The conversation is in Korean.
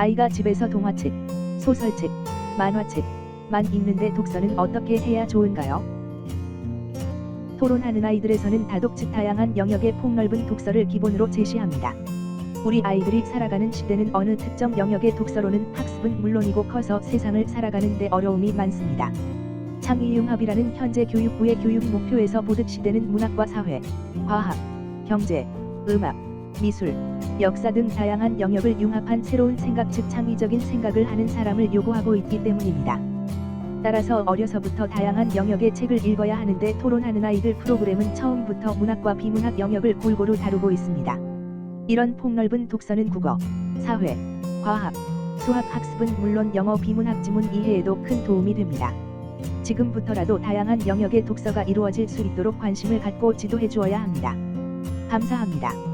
아이가 집에서 동화책, 소설책, 만화책만 읽는데 독서는 어떻게 해야 좋은가요? 토론하는 아이들에서는 다독직 다양한 영역의 폭넓은 독서를 기본으로 제시합니다. 우리 아이들이 살아가는 시대는 어느 특정 영역의 독서로는 학습은 물론이고 커서 세상을 살아가는 데 어려움이 많습니다. 창의융합이라는 현재 교육부의 교육 목표에서 보듯 시대는 문학과 사회, 과학, 경제, 음악, 미술, 역사 등 다양한 영역을 융합한 새로운 생각 즉 창의적인 생각을 하는 사람을 요구하고 있기 때문입니다. 따라서 어려서부터 다양한 영역의 책을 읽어야 하는데 토론하는 아이들 프로그램은 처음부터 문학과 비문학 영역을 골고루 다루고 있습니다. 이런 폭넓은 독서는 국어, 사회, 과학, 수학 학습은 물론 영어 비문학 지문 이해에도 큰 도움이 됩니다. 지금부터라도 다양한 영역의 독서가 이루어질 수 있도록 관심을 갖고 지도해 주어야 합니다. 감사합니다.